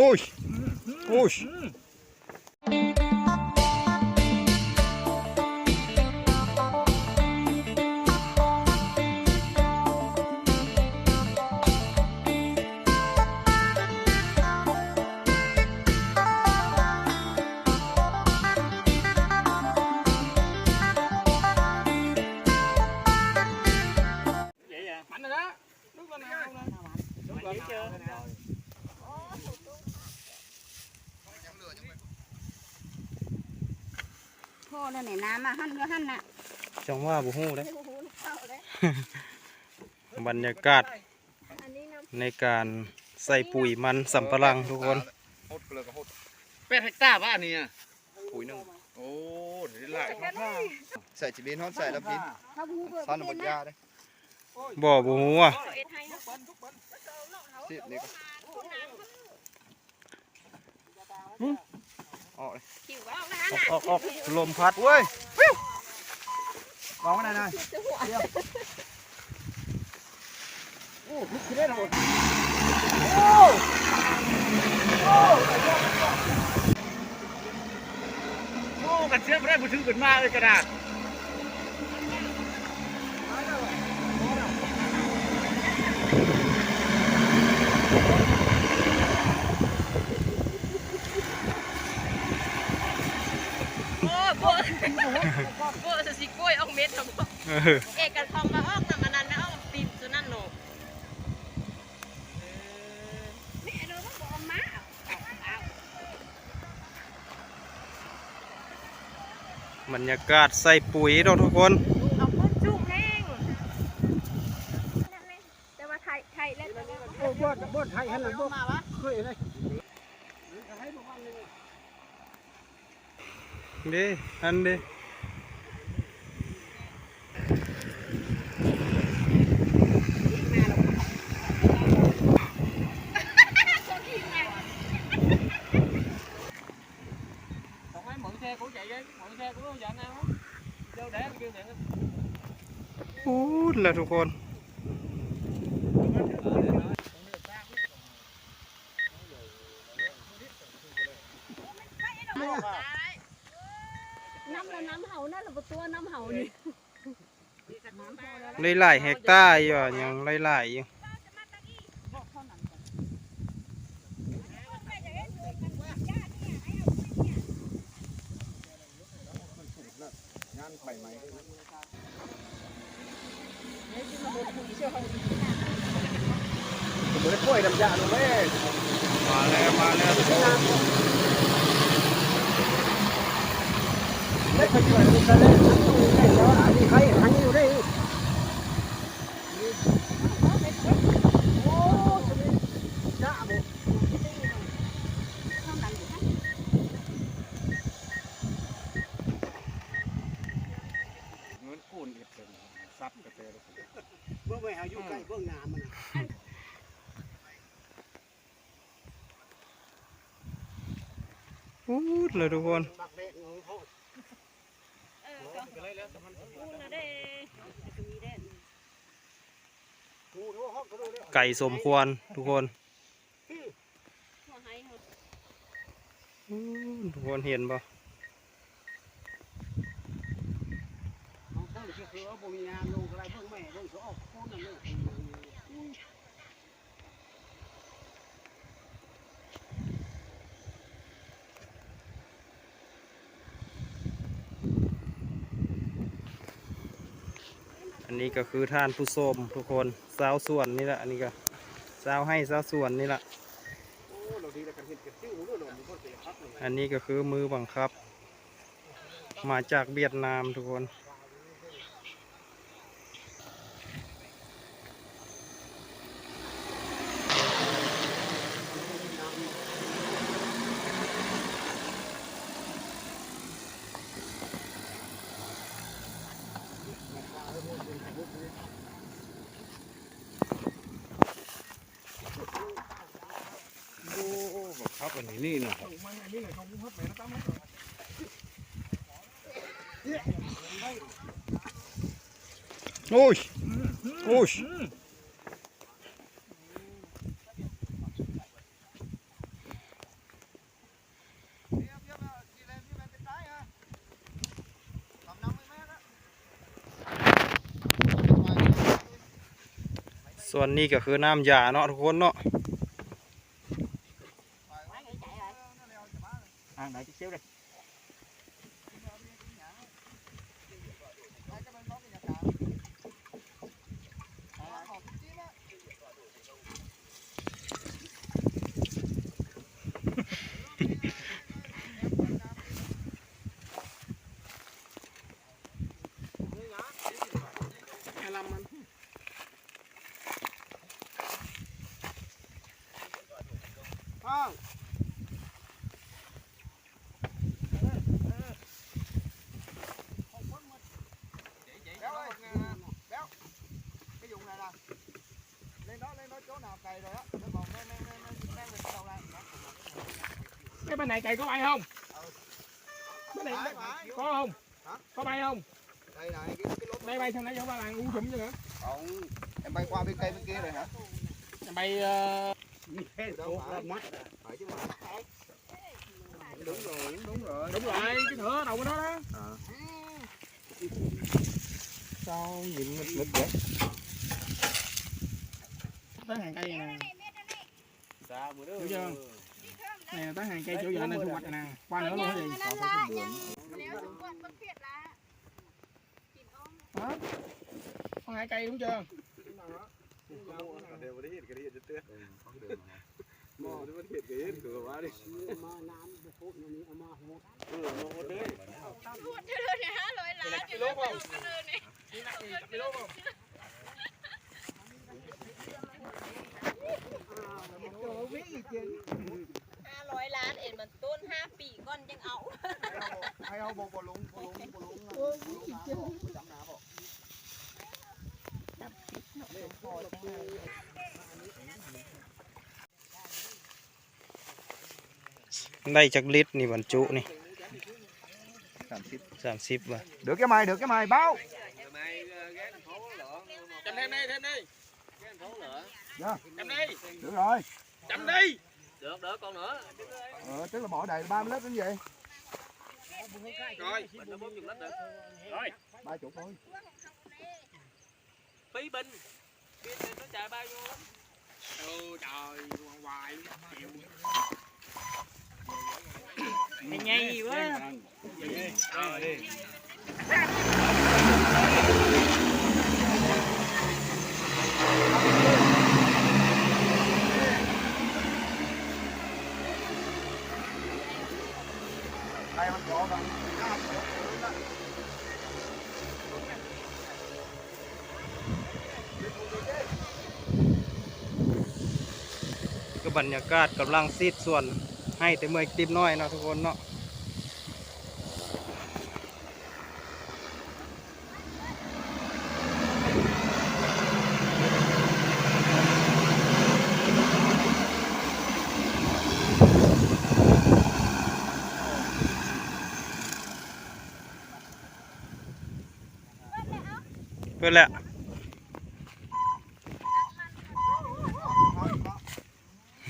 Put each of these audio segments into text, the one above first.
โอ้ยโอ้ยมันนะลูกล นาเอานะลูกละนาเอานะพ่อนั่นนี่น้ำมาหั่นก็หั่นน่ะจังว่าบุหูเลย โอ้โหลูกเต้าเลยบรรยากาศอันนี้น้ในการใส่ปุ๋ยมันสำปะหลังทุกคนหดเลยก็หดเป็ดเฮกตาร์ป่ะอันนี้อะปุ๋ยหนึ่งโอ้เดี๋ยวหลายใส่จีบินฮอดใส่แล้วบินำเขาบูเบิดสั้นหมดยาเลยบ่บุหูอะเอ็ดให้นะสินี่ก็ ออกเลยคิวเอานะออกออกออกลมพัดเว้ยฟิววางไว้ไหนอยโอ้กันเสียบได้บุถือขึ้นมาเลยกระดาษ โอ้โบโบจะสิกล้วยออกเม็ดครับเออเอกกันทองมาออกนะมันนั้นไม่ออกปีนสุนั่นโนแม่เราต้องบอกมาบรรยากาศใส่ปุ๋ยเราทุกคนจุ่มแห้ง แต่ว่าไทยไทยแล้ว โอ้บ่บ่ไทยหันหลังบ่ มาวะ เคยเลย เด้อันเด้ ทำไม mượn xe của chị ấy mượn xe của vợ nào đâu để kêu điện พูดแล้วทุกคน น้ำแล้วน้ำเห่านั่นแหละตัวน้ำเห่านี่ หลายๆเฮกตาร์อยู่อะยังหลายๆอยู่ งานใบไม้ ผมไม่ได้กล้วยดำยาลงเลย มาแล้วมาแล้ว ไม่เคยช่วยลูกกันเลยแล้วอันนี้ใครทางนี้อยู่ได้ เงินกูนเอ็ดเป็นซับกระเตย เบื้องไปหาอยู่ใกล้เบื้องน้ำมัน พูดเลยทุกคนไก่สมควรทุกคนทุกคนเห็นปะห้องเขาคือว่าบ่มีงานลงอะไรเบื้องแม่ต้องสองคนนั่นเลย อันนี้ก็คือท่านผู้ชมทุกคนสาวส่วนนี่แหละอันนี้ก็สาวให้สาวส่วนนี่แหละอันเห็นกันติ้วรู้เนาะมีคนเสียพักเลยอันนี้ก็คือมือบังคับ มาจากเวียดนามทุกคน โอ้ยโอ้ยส่วนนี้ก็คือน้ำยาเนาะทุกคนเนาะ chỗ nào cày rồi á nó còn men men men men lên đầu này cái bên này cày có bay không? Bên này phải phải. có không? Hả? có bay không? Đây này cái cái đây bay thằng này không bay là ngu sụm chứ hả không em bay qua bên cây bên kia rồi hả? Bay ờ, đâu phải mắt phải chứ mà. Đúng rồi đúng rồi. Đúng rồi cái thửa đầu của nó đó. Sao nhìn nghịch nghịch vậy tới hàng cây nè. Hiểu chưa? Này tới hàng cây chỗ giờ này thu hoạch nè. Qua nữa luôn cái gì? Đó hai cây đúng chưa? Hãy subscribe cho kênh Ghiền Mì Gõ Để không bỏ lỡ những video hấp dẫn quá đi มาน้ำพุนี่เอามาหัว ừ nó một đấy พูดชื่อเลยนะร้อยล้านอยู่แล้วไปลงกันเลยเนี่ยนี่นักนี่ไม่รู้ป่ะห้าร้อยล้านเอ็นมันต้นห้าปีก่อนยังเอา hay không bộ bộ lúng bộ lúng bộ lúng bộ lúng chấm nào bộ ได้จักลิตรนี่บรรจุนี่ sàm xít สามสิบว่ะ được cái mày được cái mày bao Dạ. chấm đi. Được rồi. Chấm đi. Ờ, tức là bỏ đầy 30 lít đến gì rồi. Rồi. Ba chục thôi. Phí binh phí binh nó chạy bao nhiêu lắm? Ừ trời hoài chịu. Mày nhây quá. Ờ đi đây บรรยากาศกำลังซีดส่วนให้แต่เมื่อติบน้อยเนาะทุกคนเนาะ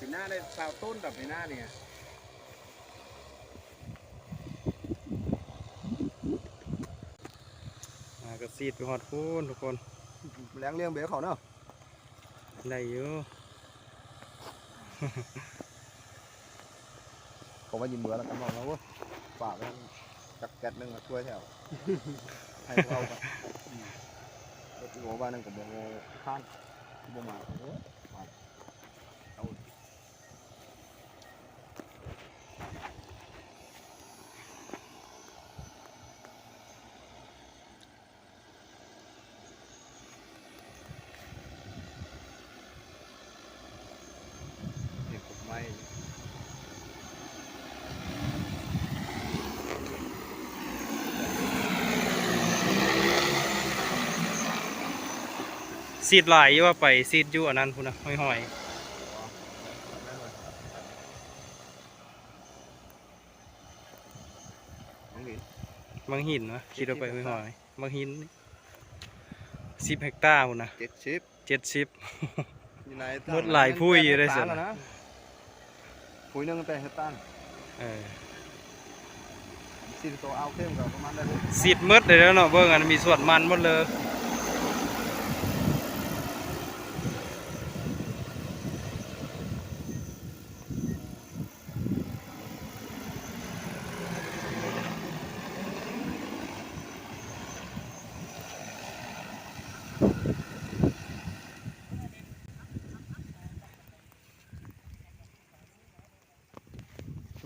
nữa thì na đây sao tôn đập thì na nè อ่าก็ซีดไปหอดพูนทุกคน lén liêng bế khẩu nữa ได้อยู่ không phải nhìn bữa là cảm ơn nó quá quả nó chặt kẹt lưng là cua theo hay không ạ cái gỗ ba nên cũng bộ khan bộ mà ซีดหลายอยู่ว่าไปซีดอยู่อันนั้นพุ่น นะห้อยหอยน้องหลินๆบางหินวะคิดว่าไปห้อยหอยบางหินสิบเฮกตาร์พุ่นนะเจ็ดชิปเจ็ดสิบอยู่ในหมดหลายผู้อยู่ได้สิสินะผู้หนึงแต่เฮดตันเออสิบตัวเอาเข้มกับประมาณได้เลยซีดหมืดเลยแล้วเนาะเบิ่งอันมีส่วนมันหมดเลย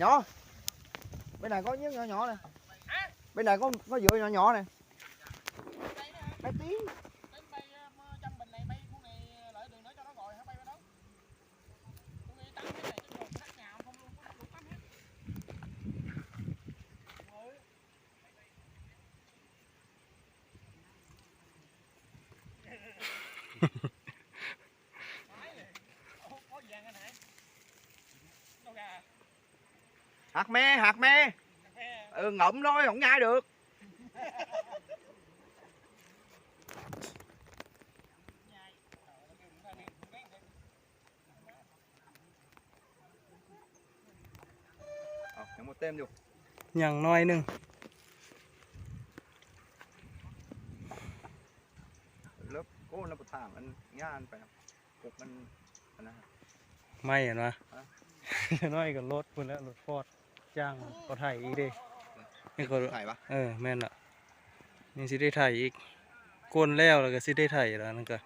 nhỏ. Bên này có những nhỏ nhỏ này bên này có có dừa nhỏ nhỏ này hạt me hạt me ừ, ngậm thôi không nhai được Ờ, nhắm một tem vô อย่างน้อยหนึง lớp cố nó một thảm ăn nhá ăn phải cục ăn ăn này. ไม่เห็นวะ น้อยกับรถพุ่นแล้วรถฟอด จ้างก็ไถอีกเด้นี่ก็ Thải ba เออแม่นละนี่สิได้ไถอีกก้นแล้วแล้วก็สิได้ไถแล้วนั่นก็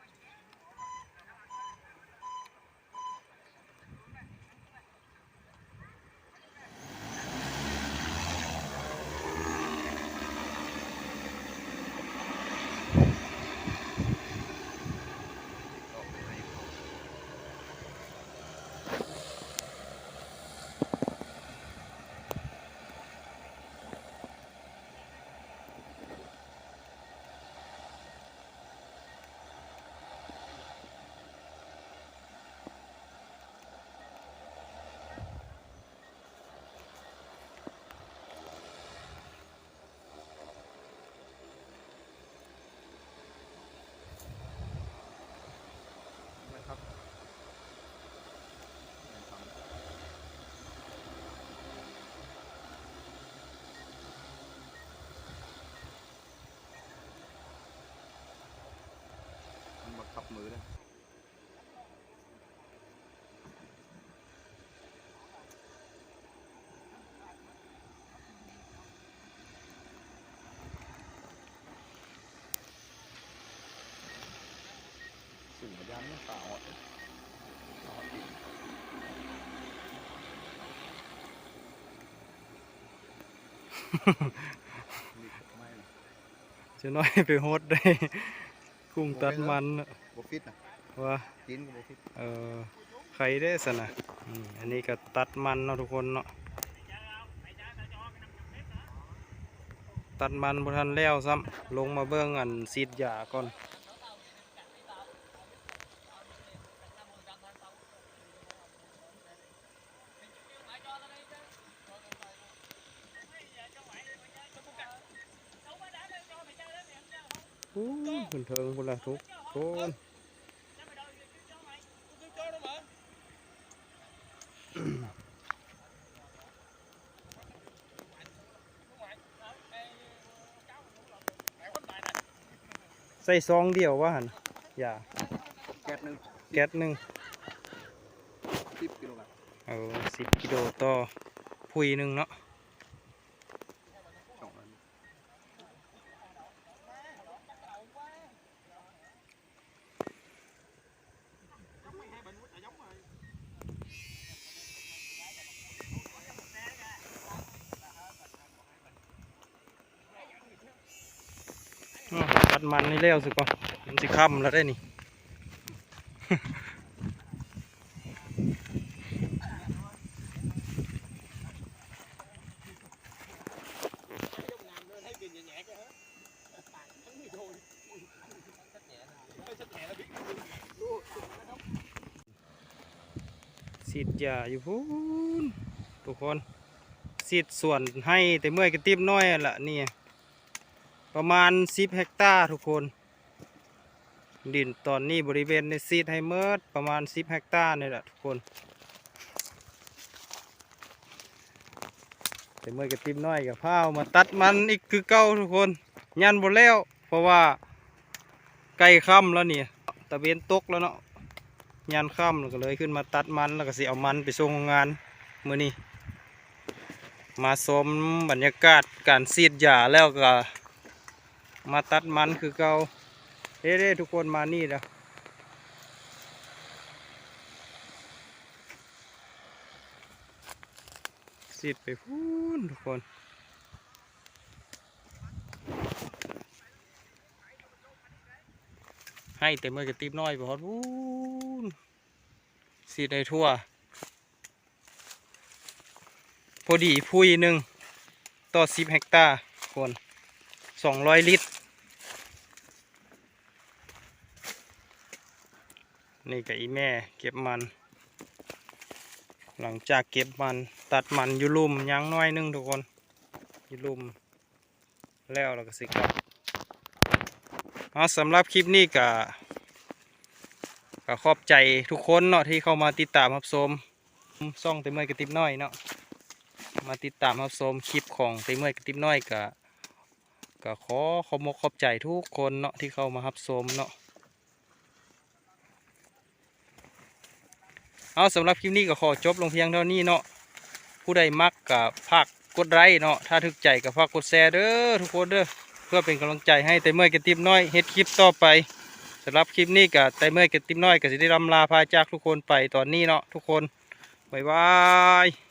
นะครับ มันบังคับมือด้วยสิ่งพยานเนี่ยตาอ่อนตาอ่อนอีกนี่ไม่นะจะน้อยไปโฮดได้ กุ้งตัดมันน่ะ บฟิตนะว่ากินกับบฟิตเออใครได้สนะอืมอันนี้ก็ตัดมันเนาะทุกคนเนาะตัดมันบ่ทันแล้วซ้ำลงมาเบิ่งอันซีดยาก่อนอู้ขึ้นเทิงพุ่นละทุกคน ใส่ซองเดียวว่าหันอย่าแก๊สหนึ่งแก๊สหนึ่งสิบกิโลกรัมเอาสิบกิโลต่อพุยหนึ่งเนาะ มันนี่เล้วสิก่อมันสิค่ำแล้วได้นี่ สิทยาอยู่พูนทุกคนสิทธิ์ส่วนให้แต่เมื่อยกระติบน้อยละนี่ ประมาณสิบเฮกตาร์ทุกคน ดินตอนนี้บริเวณในซีดให้เมิดประมาณสิบเฮกตาร์นี่แหละทุกคนแต่เมื่อกระติบน้อยกับพ้าวมาตัดมันอีกคือเก่าทุกคน ยันหมดแล้ว เพราะว่าใกล้ค่ำแล้วเนี่ยตะเวนตกแล้วเนาะยันค่ำแล้วก็เลยขึ้นมาตัดมันแล้วก็สิเอามันไปส่งงานมื้อนี้มาชมบรรยากาศการซีดหญ้าแล้วก็ มาตัดมันคือเก่าเด้ๆทุกคนมานี่แล้วซีดไปพูนทุกคน ให้แต่เมื่อกระติบน้อยบอดวูนสีได้ทั่ว พอดีพุยหนึ่งต่อสิบเฮกตาร์คนสองร้อยลิตร นี่กับอีแม่เก็บมัน หลังจากเก็บมันตัดมันอยู่ลุ่มยางน้อยนึงทุกคนอยู่ลุ่มแล้วเราก็สิกลับเอาสำหรับคลิปนี้ก็ก็ขอบใจทุกคนเนาะที่เข้ามาติดตามรับชมซ่องเตเมื่อยกระติบน้อยเนาะมาติดตามรับชมคลิปของเตเมื่อยกระติบน้อยก็ก็ขอขอบมกขอบใจทุกคนเนาะที่เข้ามารับชมเนาะ เอาสำหรับคลิปนี้ก็ขอจบลงเพียงเท่านี้เนาะผู้ใดมักกับภากกดไลค์เนาะถ้าถึกใจกับฝากกดแชร์เด้อทุกคนเด้อเพื่อเป็นกำลังใจให้แต่เมื่อยกระติบน้อยเฮ็ดคลิปต่อไปสำหรับคลิปนี้กับแต่เมื่อยกระติบน้อยก็จะได้รำลาพาจากทุกคนไปตอนนี้เนาะทุกคนบ๊ายบาย